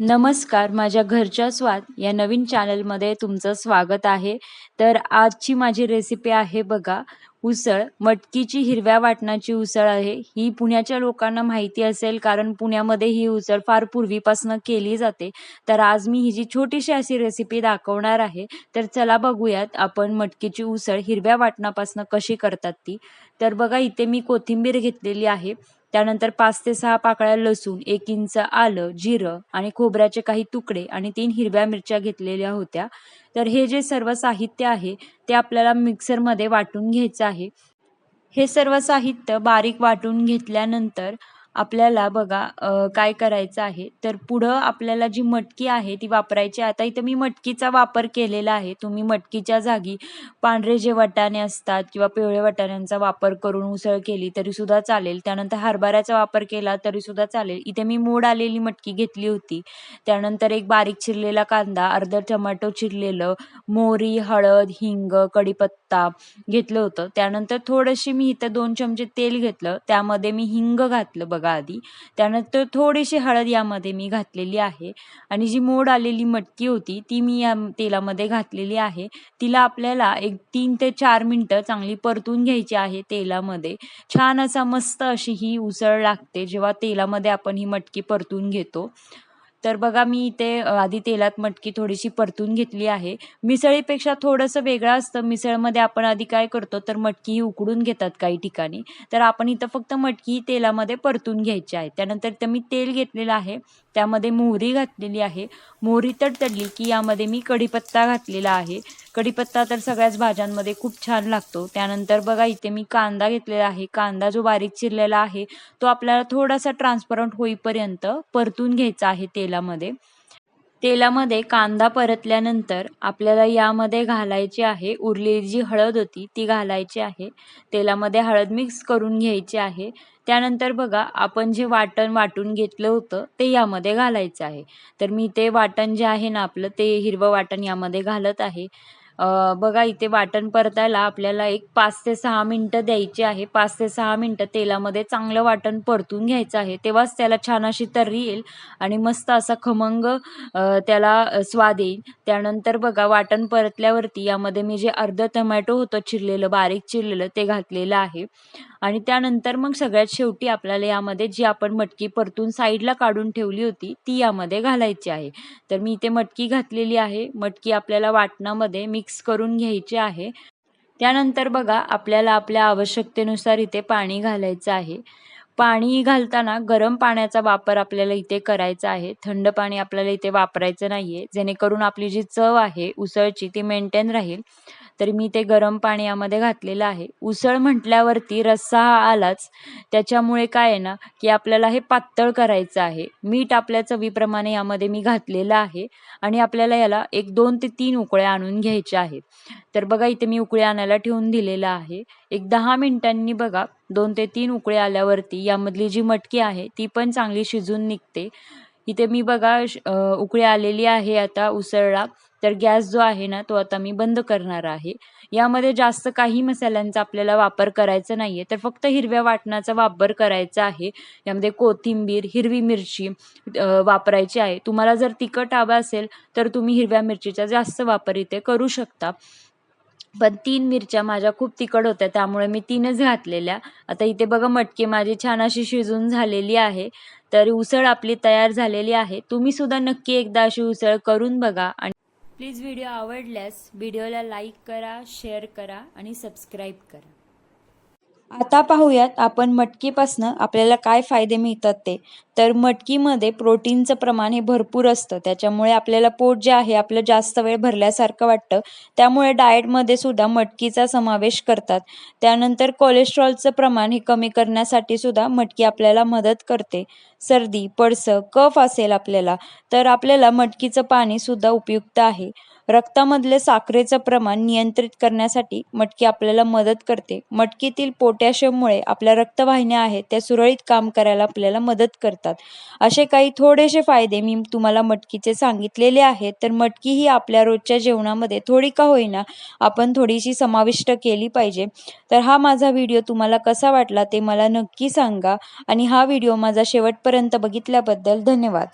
नमस्कार माझ्या घरच्या स्वाद या नवीन चॅनलमध्ये तुमचं स्वागत आहे. तर आजची माझी रेसिपी आहे बघा उसळ. मटकीची हिरव्या वाटणाची उसळ आहे. ही पुण्याच्या लोकांना माहिती असेल कारण पुण्यामध्ये ही उसळ फार पूर्वीपासून केली जाते. तर आज मी ही जी छोटीशी अशी रेसिपी दाखवणार आहे. तर चला बघूयात आपण मटकीची उसळ हिरव्या वाटणापासून कशी करतात ती. तर बघा इथे मी कोथिंबीर घेतलेली आहे. त्यानंतर पाच ते सहा पाकळ्या लसूण एक इंच आलं जिरं आणि खोबऱ्याचे काही तुकडे आणि तीन हिरव्या मिरच्या घेतलेल्या होत्या. तर हे जे सर्व साहित्य आहे ते आपल्याला मिक्सरमध्ये वाटून घ्यायचं आहे. हे सर्व साहित्य बारीक वाटून घेतल्यानंतर आपल्याला बघा काय करायचं आहे? तर पुढं आपल्याला जी मटकी आहे ती वापरायची आता इथं मी मटकीचा वापर केलेला आहे. तुम्ही मटकीच्या जागी पांढरे जे वाटाणे असतात किंवा पिवळे वाटाण्यांचा वापर करून उसळ केली तरी सुद्धा चालेल. त्यानंतर हरभऱ्याचा वापर केला तरी सुद्धा चालेल. इथे मी मोड आलेली मटकी घेतली होती. त्यानंतर एक बारीक चिरलेला कांदा अर्ध टमॅटो चिरलेलं मोहरी हळद हिंग कढीपत्ता घेतलं होतं. त्यानंतर थोडीशी मी इथं दोन चमचे तेल घेतलं. त्यामध्ये मी हिंग घातलं बघा. आधी. त्यानंतर थोडीशी हळद यामध्ये मी घातलेली आहे. आणि जी मोड आलेली मटकी होती ती मी या तेलामध्ये घातलेली आहे. तिला आपल्याला एक तीन ते चार मिनटं चांगली परतून घ्यायची आहे तेलामध्ये. छान असा मस्त अशी ही उसळ लागते जेव्हा तेलामध्ये आपण ही मटकी परतून घेतो. तर बघा मी इथे आधी तेलात मटकी थोडीशी परतून घेतली आहे. मिसळीपेक्षा थोडंसं वेगळं असतं. मिसळमध्ये आपण आधी काय करतो तर मटकी ही उकडून घेतात काही ठिकाणी. तर आपण इथं फक्त मटकी तेलामध्ये परतून घ्यायची आहे. त्यानंतर इथं मी तेल घेतलेलं आहे. त्यामध्ये मोहरी घातलेली आहे. मोहरी तडतडली की यामध्ये मी कढीपत्ता घातलेला आहे. कढीपत्ता तर सगळ्याच भाज्यांमध्ये खूप छान लागतो. त्यानंतर बघा इथे मी कांदा घेतलेला आहे. कांदा जो बारीक चिरलेला आहे तो आपल्याला थोडासा ट्रान्सपरंट होईपर्यंत परतून घ्यायचा आहे तेल तेलामध्ये. तेलामध्ये कांदा परतल्यानंतर आपल्याला यामध्ये घालायची आहे उरलेली जी हळद होती ती घालायची आहे. तेलामध्ये हळद मिक्स करून घ्यायची आहे. त्यानंतर बघा आपण जे वाटण वाटून घेतलं होतं ते यामध्ये घालायचं आहे. तर मी ते वाटण जे आहे ना आपलं ते हिरवं वाटण यामध्ये घालत आहे. बघा इथे वाटण परतायला आपल्याला एक पाच ते सहा मिनटं द्यायची आहे. पाच ते सहा मिनटं तेलामध्ये चांगलं वाटण परतून घ्यायचं आहे. तेव्हाच त्याला छान अशी तर्री येईल आणि मस्त असा खमंग त्याला स्वाद येईल. त्यानंतर बघा वाटण परतल्यावरती यामध्ये मी जे अर्ध टमॅटो होतं चिरलेलं बारीक चिरलेलं ते घातलेलं आहे. आणि त्यानंतर मग सगळ्यात शेवटी आपल्याला यामध्ये जी आपण मटकी परतून साईडला काढून ठेवली होती ती यामध्ये घालायची आहे. तर मी इथे मटकी घातलेली आहे. मटकी आपल्याला वाटणामध्ये मिक्स करून घ्यायची आहे. त्यानंतर बघा आपल्याला आपल्या आवश्यकतेनुसार इथे पाणी घालायचं आहे. पाणी घालताना गरम पाण्याचा वापर आपल्याला इथे करायचा आहे. थंड पाणी आपल्याला इथे वापरायचं नाहीये. जेणेकरून आपली जी चव आहे उसळची ती मेंटेन राहील. तर मी ते गरम पाणी यामध्ये घातलेलं आहे. उसळ म्हटल्यावरती रस्सा हा आलाच. त्याच्यामुळे काय आहे ना की आपल्याला हे पातळ करायचं आहे. मीठ आपल्या चवीप्रमाणे यामध्ये मी घातलेलं आहे आणि आपल्याला याला एक दोन ते तीन उकळ्या आणून घ्यायच्या आहेत. तर बघा इथे मी उकळ्या आणायला ठेवून दिलेलं आहे. एक दहा मिनिटांनी बघा दोन ते तीन उकळे आल्यावरती यामधली जी मटकी आहे ती पण चांगली शिजून निघते. इथे मी बघा उकळी आलेली आहे आता उसळला. तर गॅस जो आहे ना तो आता मी बंद करणार आहे. यामध्ये जास्त काही मसाल्यांचा आपल्याला वापर करायचा नाहीये. तर फक्त हिरव्या वाटणाचा वापर करायचा आहे. यामध्ये कोथिंबीर हिरवी मिरची वापरायची आहे. तुम्हाला जर तिखट हवा असेल तर तुम्ही हिरव्या मिरचीचा जास्त वापर इथे करू शकता. पण तीन मिरच्या माझ्या खूप तिखट होत्या त्यामुळे मी तीनच घातलेल्या. आता इथे बघा मटकी माझी छान अशी शिजून झालेली आहे. तर उसळ आपली तयार झालेली आहे. तुम्ही सुद्धा नक्की एकदा अशी उसळ करून बघा आणि प्लीज व्हिडिओ आवडल्यास व्हिडिओला लाईक करा शेअर करा आणि सबस्क्राईब करा. आता पाहूयात आपण मटकीपासनं आपल्याला काय फायदे मिळतात ते. तर मटकीमध्ये प्रोटीनचं प्रमाण हे भरपूर असतं. त्याच्यामुळे आपल्याला पोट जे आहे आपलं जास्त वेळ भरल्यासारखं वाटतं. त्यामुळे डाएटमध्ये सुद्धा मटकीचा समावेश करतात. त्यानंतर कोलेस्ट्रॉलचं प्रमाण हे कमी करण्यासाठी सुद्धा मटकी आपल्याला मदत करते. सर्दी पडसं कफ असेल आपल्याला तर आपल्याला मटकीचं पाणी सुद्धा उपयुक्त आहे. रक्तामधले साखरेचं प्रमाण नियंत्रित करण्यासाठी मटकी आपल्याला मदत करते. मटकीतील पोटॅशियममुळे आपल्या रक्तवाहिन्या आहेत त्या सुरळीत काम करायला आपल्याला मदत करतात. असे काही थोडेसे फायदे मी तुम्हाला मटकीचे सांगितलेले आहेत तर मटकी ही आपल्या रोजच्या जेवणामध्ये थोडी का होईना आपण थोडीशी समाविष्ट केली पाहिजे. तर हा माझा व्हिडिओ तुम्हाला कसा वाटला ते मला नक्की सांगा आणि हा व्हिडिओ माझा शेवटपर्यंत बघितल्याबद्दल धन्यवाद.